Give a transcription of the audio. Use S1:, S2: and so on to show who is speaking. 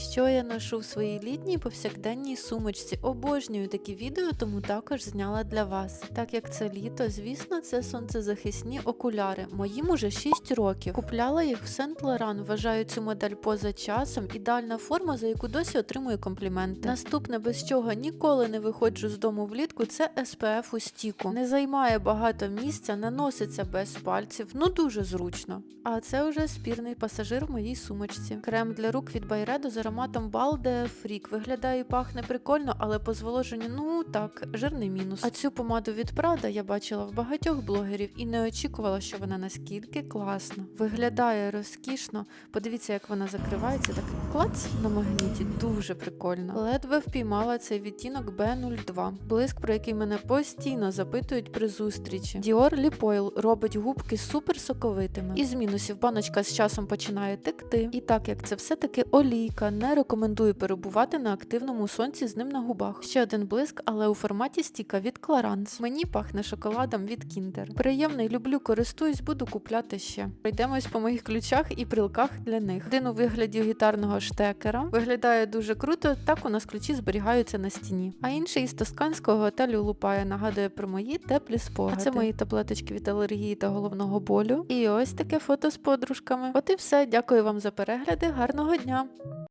S1: Що я ношу в своїй літній повсякденній сумочці? Обожнюю такі відео, тому також зняла для вас. Так як це літо, звісно, це сонцезахисні окуляри. Моїм уже 6 років. Купляла їх в Сент Лоран. Вважаю цю модель поза часом. Ідеальна форма, за яку досі отримую компліменти. Наступне, без чого ніколи не виходжу з дому влітку, це SPF у стіку. Не займає багато місця, наноситься без пальців, ну дуже зручно. А це вже спірний пасажир в моїй сумочці. Крем для рук від Байредо з ароматом Balde Freak. Виглядає і пахне прикольно, але по зволоженню, ну так, жирний мінус. А цю помаду від Prada я бачила в багатьох блогерів і не очікувала, що вона наскільки класна. Виглядає розкішно. Подивіться, як вона закривається, так клац на магніті. Дуже прикольно. Ледве впіймала цей відтінок B02. Блиск, про який мене постійно запитують при зустрічі. Lip Oil робить губки супер соковитими. Із мінусів баночка з часом починає текти. І так як це все-таки олійка, не рекомендую перебувати на активному сонці з ним на губах. Ще один блиск, але у форматі стіка від Clarins. Мені пахне шоколадом від Kinder. Приємний, люблю, користуюсь, буду купляти ще. Пройдемось по моїх ключах і прилках для них. Один у вигляді гітарного штекера. Виглядає дуже круто, так у нас ключі зберігаються на стіні. А інший із тосканського готелю Лупая нагадує про мої теплі спогади. А це мої таблеточки від алергії та головного болю. І ось таке фото з подружками. От і все. Дякую вам за перегляди. Гарного дня!